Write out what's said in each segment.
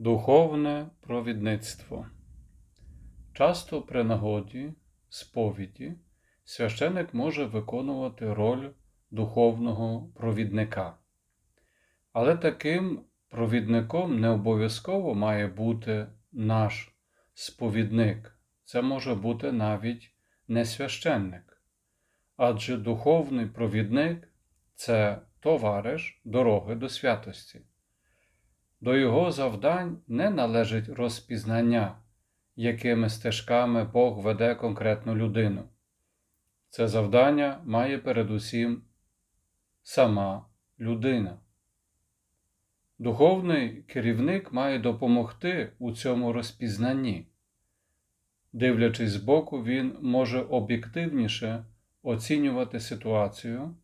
Духовне провідництво. Часто при нагоді сповіді священик може виконувати роль духовного провідника. Але таким провідником не обов'язково має бути наш сповідник. Це може бути навіть не священник. Адже духовний провідник це товариш дороги до святості. До його завдань не належить розпізнання, якими стежками Бог веде конкретну людину. Це завдання має передусім сама людина. Духовний керівник має допомогти у цьому розпізнанні. Дивлячись збоку, він може об'єктивніше оцінювати ситуацію,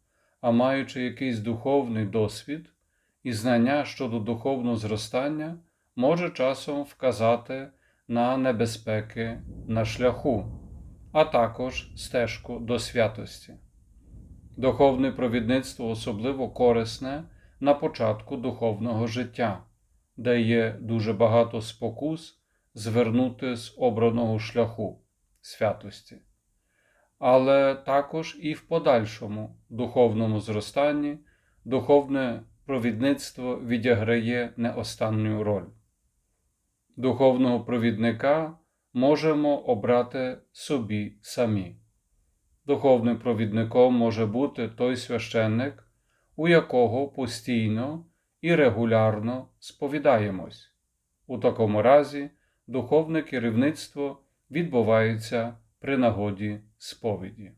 а маючи якийсь духовний досвід і знання щодо духовного зростання, може часом вказати на небезпеки на шляху, а також стежку до святості. Духовне провідництво особливо корисне на початку духовного життя, де є дуже багато спокус звернути з обраного шляху святості, але також і в подальшому духовному зростанні духовне провідництво відіграє не останню роль. Духовного провідника можемо обрати собі самі. Духовним провідником може бути той священник, у якого постійно і регулярно сповідаємось. У такому разі духовне керівництво відбувається при нагоді сповіді.